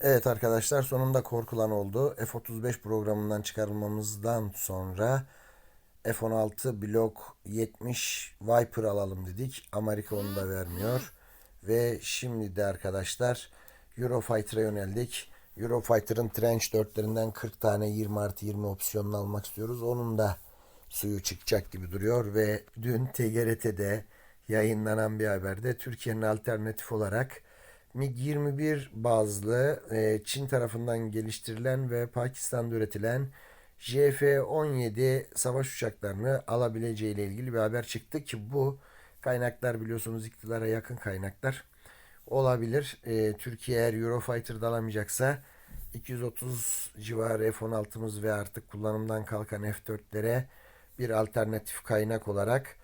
Evet arkadaşlar sonunda korkulan oldu. F-35 programından çıkarılmamızdan sonra F-16 Blok 70 Viper alalım dedik. Amerika onu da vermiyor. Ve şimdi de arkadaşlar Eurofighter'a yöneldik. Eurofighter'ın Trench 4'lerinden 40 tane 20 artı 20 opsiyonunu almak istiyoruz. Onun da suyu çıkacak gibi duruyor ve dün TGRT'de yayınlanan bir haberde Türkiye'nin alternatif olarak MiG-21 bazlı e, Çin tarafından geliştirilen ve Pakistan'da üretilen JF-17 savaş uçaklarını alabileceği ile ilgili bir haber çıktı ki bu kaynaklar biliyorsunuz iktidara yakın kaynaklar olabilir. E, Türkiye eğer Eurofighter'da alamayacaksa 230 civarı F-16'mız ve artık kullanımdan kalkan F-4'lere bir alternatif kaynak olarak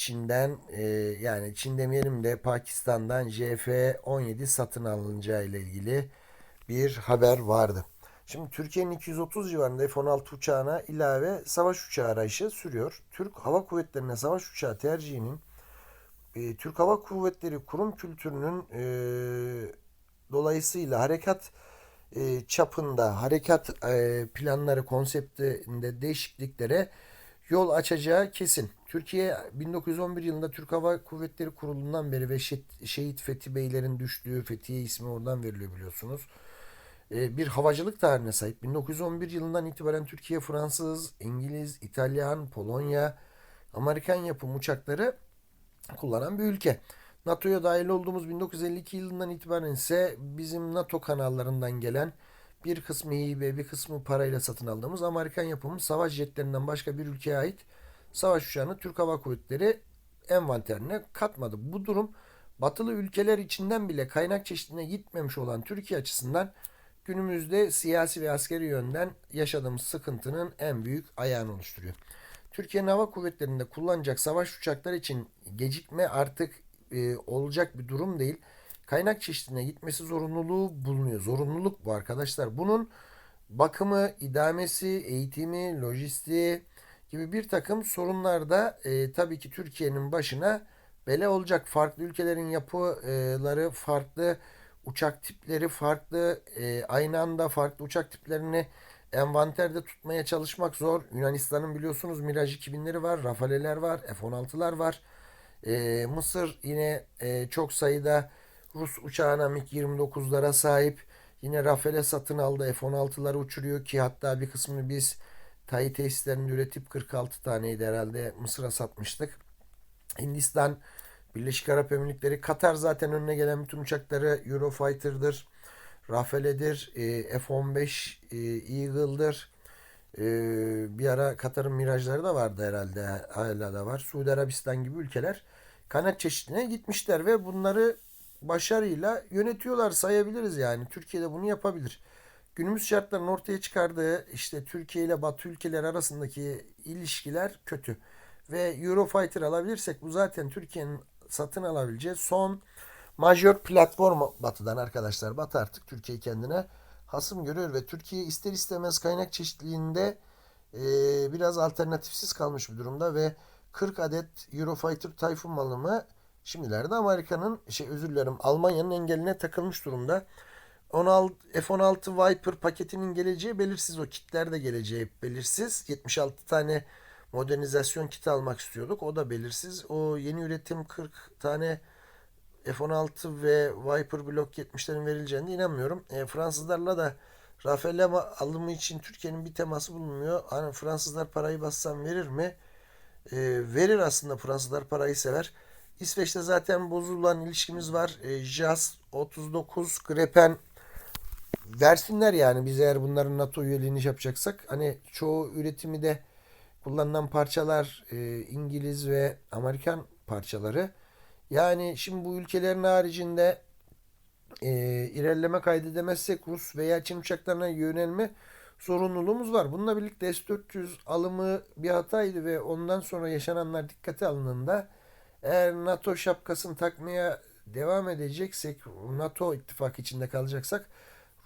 Çin'den e, yani Çin demeyelim de Pakistan'dan JF-17 satın alınacağı ile ilgili bir haber vardı. Şimdi Türkiye'nin 230 civarında F-16 uçağına ilave savaş uçağı arayışı sürüyor. Türk Hava Kuvvetleri'ne savaş uçağı tercihinin e, Türk Hava Kuvvetleri kurum kültürünün e, dolayısıyla harekat e, çapında, harekat e, planları konseptinde değişikliklere yol açacağı kesin. Türkiye 1911 yılında Türk Hava Kuvvetleri kurulundan beri ve Şe- Şehit Fethi Beylerin düştüğü Fethiye ismi oradan veriliyor biliyorsunuz. E, bir havacılık tarihine sahip. 1911 yılından itibaren Türkiye Fransız, İngiliz, İtalyan, Polonya, Amerikan yapım uçakları kullanan bir ülke. NATO'ya dahil olduğumuz 1952 yılından itibaren ise bizim NATO kanallarından gelen bir kısmı hibe, bir kısmı parayla satın aldığımız Amerikan yapımı savaş jetlerinden başka bir ülkeye ait savaş uçağını Türk Hava Kuvvetleri envanterine katmadı. Bu durum batılı ülkeler içinden bile kaynak çeşidine gitmemiş olan Türkiye açısından günümüzde siyasi ve askeri yönden yaşadığımız sıkıntının en büyük ayağını oluşturuyor. Türkiye'nin hava kuvvetlerinde kullanacak savaş uçakları için gecikme artık e, olacak bir durum değil. Kaynak çeşidine gitmesi zorunluluğu bulunuyor. Zorunluluk bu arkadaşlar. Bunun bakımı, idamesi, eğitimi, lojistiği gibi bir takım sorunlar da e, tabii ki Türkiye'nin başına bela olacak. Farklı ülkelerin yapıları farklı, uçak tipleri farklı, e, aynı anda farklı uçak tiplerini envanterde tutmaya çalışmak zor. Yunanistan'ın biliyorsunuz Mirage 2000'leri var, Rafale'ler var, F-16'lar var. E, Mısır yine e, çok sayıda Rus uçağına MiG-29'lara sahip. Yine Rafale satın aldı. F-16'ları uçuruyor ki hatta bir kısmını biz TAI tesislerinde üretip 46 taneydi herhalde Mısır'a satmıştık. Hindistan, Birleşik Arap Emirlikleri, Katar zaten önüne gelen bütün uçakları Eurofighter'dır. Rafale'dir, e, F-15 e, Eagle'dır. E, bir ara Katar'ın Mirage'ları da vardı herhalde. Hala da var. Suudi Arabistan gibi ülkeler kanat çeşidine gitmişler ve bunları başarıyla yönetiyorlar sayabiliriz yani. Türkiye'de bunu yapabilir. Günümüz şartlarının ortaya çıkardığı işte Türkiye ile Batı ülkeler arasındaki ilişkiler kötü. Ve Eurofighter alabilirsek bu zaten Türkiye'nin satın alabileceği son majör platform Batı'dan arkadaşlar. Batı artık Türkiye kendine hasım görüyor ve Türkiye ister istemez kaynak çeşitliliğinde e, biraz alternatifsiz kalmış bir durumda ve 40 adet Eurofighter Typhoon malımı şimdilerde Amerika'nın şey özür dilerim Almanya'nın engeline takılmış durumda. 16 F-16 Viper paketinin geleceği belirsiz. O kitler de geleceği belirsiz. 76 tane modernizasyon kiti almak istiyorduk. O da belirsiz. O yeni üretim 40 tane F-16 ve Viper Block 70'lerin verileceğine inanmıyorum. E, Fransızlarla da Rafale alımı için Türkiye'nin bir teması bulunmuyor. Hani Fransızlar parayı bassam verir mi? E, verir aslında Fransızlar parayı sever. İsveç'te zaten bozulan ilişkimiz var. E, JAS 39 Gripen versinler yani biz eğer bunların NATO üyeliğini yapacaksak hani çoğu üretimi de kullanılan parçalar e, İngiliz ve Amerikan parçaları. Yani şimdi bu ülkelerin haricinde e, ilerleme kaydedemezsek Rus veya Çin uçaklarına yönelme zorunluluğumuz var. Bununla birlikte S-400 alımı bir hataydı ve ondan sonra yaşananlar dikkate alındığında eğer NATO şapkasını takmaya devam edeceksek, NATO ittifak içinde kalacaksak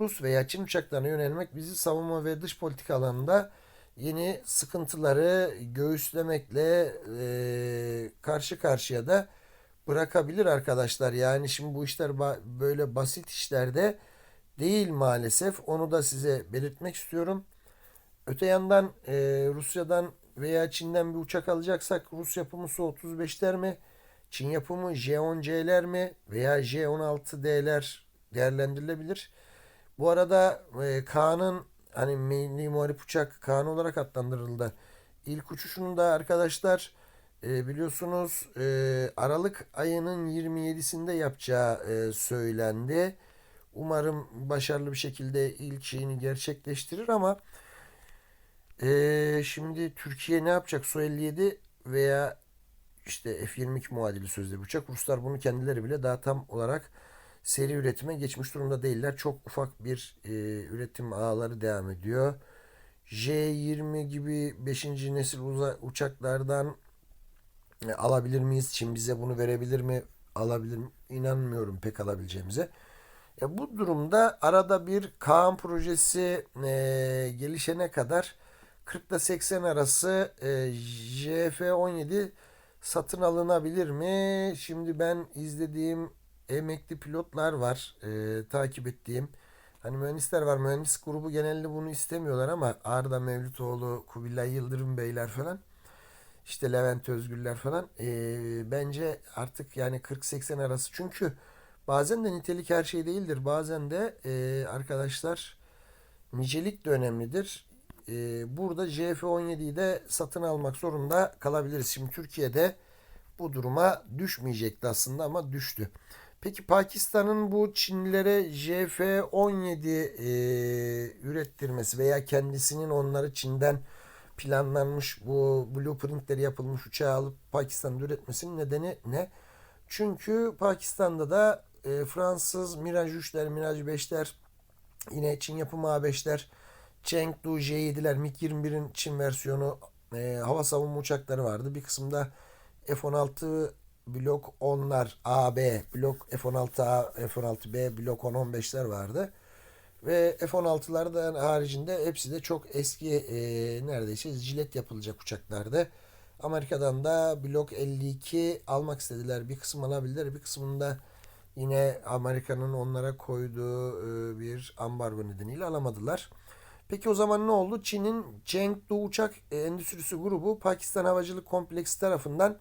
Rus veya Çin uçaklarına yönelmek bizi savunma ve dış politika alanında yeni sıkıntıları göğüslemekle e, karşı karşıya da bırakabilir arkadaşlar. Yani şimdi bu işler böyle basit işlerde değil maalesef. Onu da size belirtmek istiyorum. Öte yandan e, Rusya'dan veya Çin'den bir uçak alacaksak Rus yapımı Su-35'ler mi? Çin yapımı J-10C'ler mi? Veya J-16D'ler değerlendirilebilir. Bu arada e, Kaan'ın hani milli muharip uçak Kaan olarak adlandırıldı. İlk uçuşunu da arkadaşlar e, biliyorsunuz e, Aralık ayının 27'sinde yapacağı e, söylendi. Umarım başarılı bir şekilde ilk şeyini gerçekleştirir ama e, şimdi Türkiye ne yapacak? Su-57 veya işte F-22 muadili sözde uçak. Ruslar bunu kendileri bile daha tam olarak seri üretime geçmiş durumda değiller. Çok ufak bir e, üretim ağları devam ediyor. J-20 gibi 5. nesil uçaklardan e, alabilir miyiz? Çin bize bunu verebilir mi? Alabilir mi? İnanmıyorum pek alabileceğimize. Ya bu durumda arada bir Kaan projesi e, gelişene kadar 40 ile 80 arası e, JF-17 satın alınabilir mi? Şimdi ben izlediğim emekli pilotlar var, e, takip ettiğim. Hani mühendisler var. Mühendis grubu genelde bunu istemiyorlar ama Arda Mevlütoğlu, Kubilay Yıldırım Beyler falan. İşte Levent Özgürler falan. Ee, bence artık yani 40-80 arası. Çünkü bazen de nitelik her şey değildir. Bazen de e, arkadaşlar nicelik de önemlidir. Ee, burada JF-17'yi de satın almak zorunda kalabiliriz. Şimdi Türkiye'de bu duruma düşmeyecekti aslında ama düştü. Peki Pakistan'ın bu Çinlilere JF-17 e, ürettirmesi veya kendisinin onları Çin'den planlanmış bu blueprintleri yapılmış uçağı alıp Pakistan'da üretmesinin nedeni ne? Çünkü Pakistan'da da e, Fransız Mirage 3'ler, Mirage 5'ler, yine Çin yapımı A5'ler, Chengdu J7'ler, MiG-21'in Çin versiyonu e, hava savunma uçakları vardı. Bir kısımda F-16 blok 10'lar AB, blok F-16A, F-16B, blok 10-15'ler vardı. Ve F-16'lardan haricinde hepsi de çok eski e, neredeyse jilet yapılacak uçaklardı. Amerika'dan da Blok 52 almak istediler. Bir kısım alabildiler. Bir kısmında yine Amerika'nın onlara koyduğu e, bir ambargo nedeniyle alamadılar. Peki o zaman ne oldu? Çin'in Chengdu Uçak Endüstrisi Grubu Pakistan Havacılık Kompleksi tarafından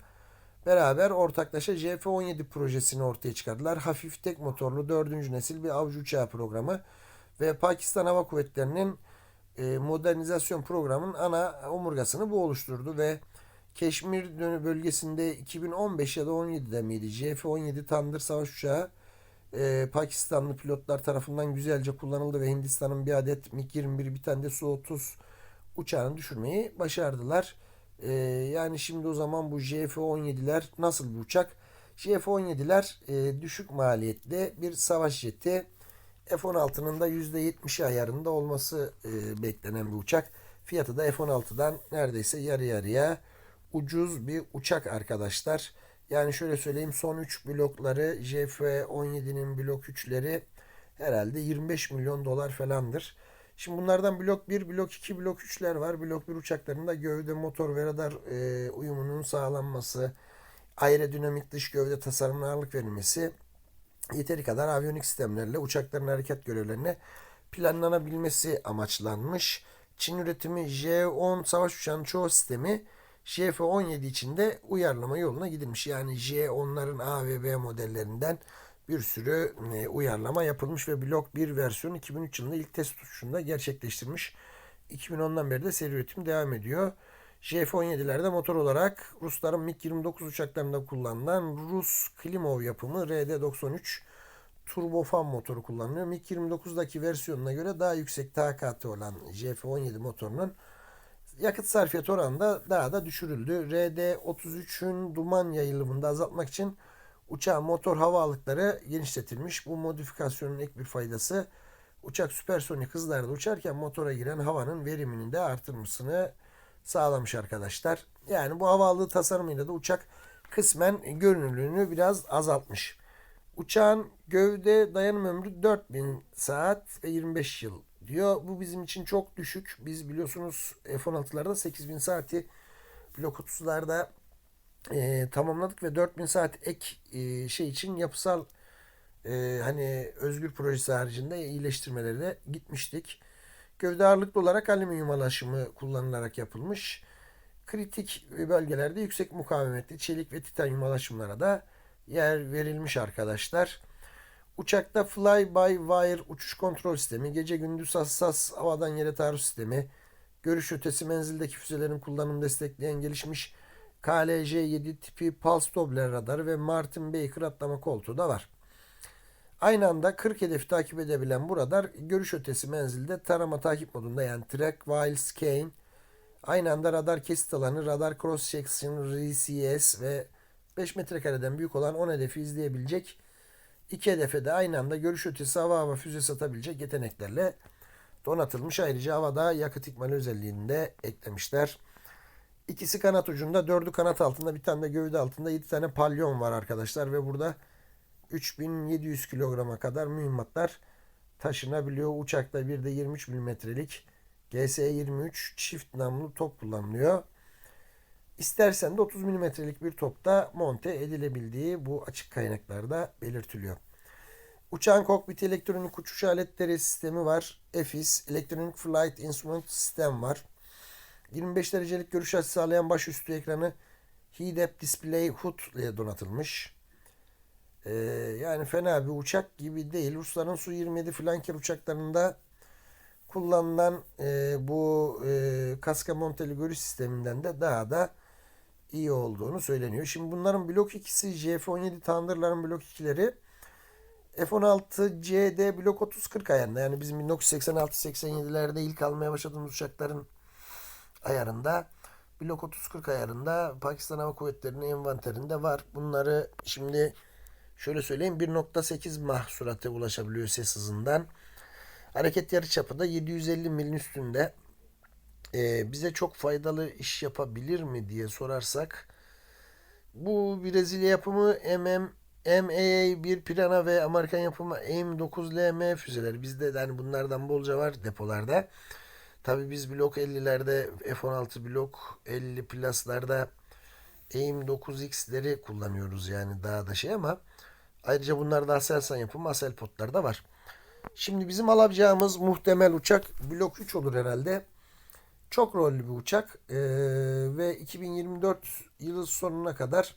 beraber ortaklaşa JF-17 projesini ortaya çıkardılar. Hafif tek motorlu 4. nesil bir avcı uçağı programı ve Pakistan Hava Kuvvetleri'nin e, modernizasyon programının ana omurgasını bu oluşturdu ve Keşmir bölgesinde 2015 ya da 17'de miydi? JF-17 Thunder savaş uçağı e, Pakistanlı pilotlar tarafından güzelce kullanıldı ve Hindistan'ın bir adet MiG-21 bir tane de Su-30 uçağını düşürmeyi başardılar. E, yani şimdi o zaman bu JF-17'ler nasıl bir uçak? JF-17'ler e, düşük maliyetli bir savaş jeti. F-16'nın da %70 ayarında olması e, beklenen bir uçak. Fiyatı da F-16'dan neredeyse yarı yarıya ucuz bir uçak arkadaşlar. Yani şöyle söyleyeyim son 3 blokları JF-17'nin blok 3'leri herhalde 25 milyon dolar falandır. Şimdi bunlardan blok 1, blok 2, blok 3'ler var. Blok 1 uçaklarında gövde, motor ve radar e, uyumunun sağlanması, aerodinamik dış gövde tasarımına ağırlık verilmesi, yeteri kadar aviyonik sistemlerle uçakların hareket görevlerine planlanabilmesi amaçlanmış. Çin üretimi J-10 savaş uçağının çoğu sistemi JF-17 için de uyarlama yoluna gidilmiş. Yani J-10'ların A ve B modellerinden bir sürü e, uyarlama yapılmış ve Blok 1 versiyonu 2003 yılında ilk test uçuşunda gerçekleştirmiş. 2010'dan beri de seri üretim devam ediyor. JF-17'lerde motor olarak Rusların MiG-29 uçaklarında kullanılan Rus Klimov yapımı RD-93 turbofan motoru kullanılıyor. MiG-29'daki versiyonuna göre daha yüksek takati olan JF-17 motorunun yakıt sarfiyatı oranında daha da düşürüldü. RD-33'ün duman yayılımını azaltmak için uçağın motor havalıkları genişletilmiş. Bu modifikasyonun ek bir faydası uçak süpersonik hızlarda uçarken motora giren havanın verimini de artırmasını sağlamış arkadaşlar. Yani bu havalı tasarımıyla da uçak kısmen görünürlüğünü biraz azaltmış. Uçağın gövde dayanım ömrü 4000 saat ve 25 yıl diyor. Bu bizim için çok düşük. Biz biliyorsunuz F-16'larda 8000 saati blok 30'larda e, tamamladık ve 4000 saat ek e, şey için yapısal e, hani Özgür projesi haricinde iyileştirmelere gitmiştik. Gövde ağırlıklı olarak alüminyum alaşımı kullanılarak yapılmış. Kritik bölgelerde yüksek mukavemetli çelik ve titanyum alaşımlara da yer verilmiş arkadaşlar. Uçakta fly-by-wire uçuş kontrol sistemi, gece gündüz hassas havadan yere taarruz sistemi, görüş ötesi menzildeki füzelerin kullanımını destekleyen gelişmiş KLJ-7 tipi Pulse Doppler radarı ve Martin Baker atlama koltuğu da var. Aynı anda 40 hedefi takip edebilen bu radar görüş ötesi menzilde tarama takip modunda yani track while scan aynı anda radar kesit alanı, radar cross section, RCS ve 5 metrekareden büyük olan 10 hedefi izleyebilecek iki hedefe de aynı anda görüş ötesi hava hava füzesi atabilecek yeteneklerle donatılmış. Ayrıca havada yakıt ikmali özelliğini de eklemişler. İkisi kanat ucunda, dördü kanat altında, bir tane de gövde altında 7 tane palyon var arkadaşlar ve burada 3700 kilograma kadar mühimmatlar taşınabiliyor. Uçakta bir de 23 milimetrelik GS-23 çift namlu top kullanılıyor. İstersen de 30 milimetrelik bir topta monte edilebildiği bu açık kaynaklarda belirtiliyor. Uçağın kokpiti elektronik uçuş aletleri sistemi var. EFIS, Electronic Flight Instrument System var. 25 derecelik görüş açısı sağlayan başüstü ekranı Head-Up Display HUD ile donatılmış. Ee, yani fena bir uçak gibi değil. Rusların Su-27 flanker uçaklarında kullanılan e, bu e, kaska monteli görüş sisteminden de daha da iyi olduğunu söyleniyor. Şimdi bunların blok 2'si JF-17 Thunder'ların blok 2'leri F-16CD blok 30-40 ayarında. Yani bizim 1986-87'lerde ilk almaya başladığımız uçakların ayarında blok 30-40 ayarında Pakistan Hava Kuvvetleri'nin envanterinde var. Bunları şimdi şöyle söyleyeyim 1.8 Mach sürate ulaşabiliyor ses hızından. Hareket yarıçapı da 750 milin üstünde. Ee, bize çok faydalı iş yapabilir mi diye sorarsak bu Brezilya yapımı MM MAA-1 Pirana ve Amerikan yapımı AIM-9LM füzeleri. Bizde yani bunlardan bolca var depolarda. Tabii biz blok 50'lerde F-16 blok 50 plus'larda AIM-9X'leri kullanıyoruz yani daha da şey ama ayrıca bunlarda Aselsan yapımı Aselpotlar da var. Şimdi bizim alacağımız muhtemel uçak blok 3 olur herhalde. Çok rollü bir uçak ee, ve 2024 yılı sonuna kadar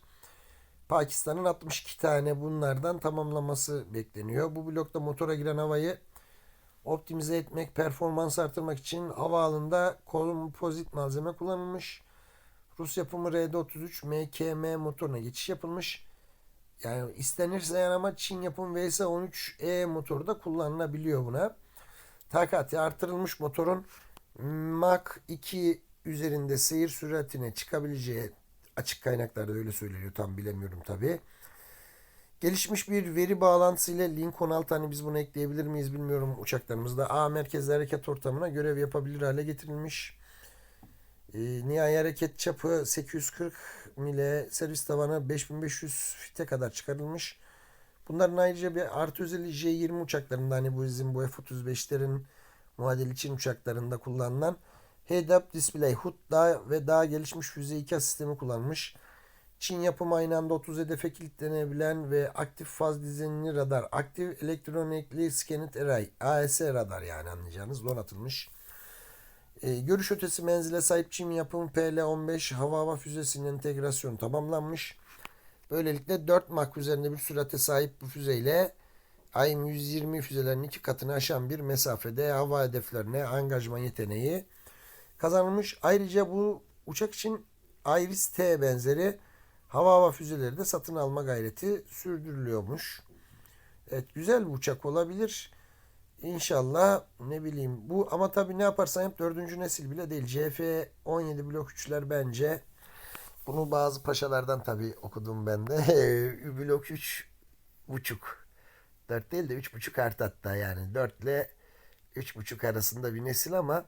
Pakistan'ın 62 tane bunlardan tamamlaması bekleniyor. Bu blokta motora giren havayı optimize etmek, performans artırmak için havaalanında kompozit malzeme kullanılmış. Rus yapımı RD-33 MKM motoruna geçiş yapılmış. Yani istenirse yani ama Çin yapımı VS-13E motoru da kullanılabiliyor buna. Takati artırılmış motorun Mach 2 üzerinde seyir süratine çıkabileceği açık kaynaklarda öyle söyleniyor. Tam bilemiyorum tabi. Gelişmiş bir veri bağlantısıyla Lincoln 6 hani biz bunu ekleyebilir miyiz bilmiyorum uçaklarımızda. A merkezli hareket ortamına görev yapabilir hale getirilmiş. E, nihai hareket çapı 840 mile, servis tavanı 5500 fite kadar çıkarılmış. Bunların ayrıca bir artı özelliği J-20 uçaklarında hani bu bizim bu F-35'lerin muadili Çin uçaklarında kullanılan Head-Up Display HUD daha ve daha gelişmiş füze 2 sistemi kullanmış. Çin yapımı aynı anda 30 hedefe kilitlenebilen ve aktif faz dizaynlı radar, aktif elektronikli scannet array, AES radar yani anlayacağınız donatılmış. E, görüş ötesi menzile sahip Çin yapımı PL-15 hava hava füzesinin entegrasyonu tamamlanmış. Böylelikle 4 Mach üzerinde bir sürate sahip bu füzeyle AIM 120 füzelerinin iki katını aşan bir mesafede hava hedeflerine angajman yeteneği kazanılmış. Ayrıca bu uçak için Iris T benzeri hava hava füzeleri de satın alma gayreti sürdürülüyormuş. Evet güzel bir uçak olabilir. İnşallah ne bileyim bu ama tabi ne yaparsan yap dördüncü nesil bile değil. CF-17 blok 3'ler bence bunu bazı paşalardan tabi okudum ben de. blok 3 buçuk. 4 değil de 3.5 artı hatta yani 4 ile 3.5 arasında bir nesil ama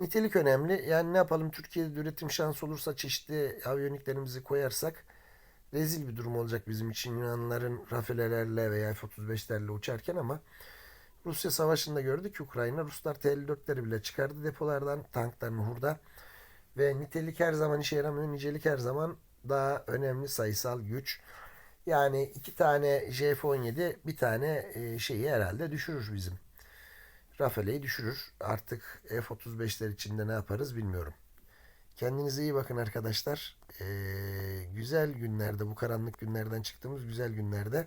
nitelik önemli. Yani ne yapalım Türkiye'de üretim şansı olursa çeşitli aviyoniklerimizi koyarsak rezil bir durum olacak bizim için Yunanlıların Rafale'lerle veya F-35'lerle uçarken ama Rusya savaşında gördük Ukrayna Ruslar T-54'leri bile çıkardı depolardan tanklarını hurda ve nitelik her zaman işe yaramıyor nicelik her zaman daha önemli sayısal güç. Yani iki tane JF-17 bir tane e, şeyi herhalde düşürür bizim. Rafale'yi düşürür. Artık F-35'ler içinde ne yaparız bilmiyorum. Kendinize iyi bakın arkadaşlar. Ee, güzel günlerde, bu karanlık günlerden çıktığımız güzel günlerde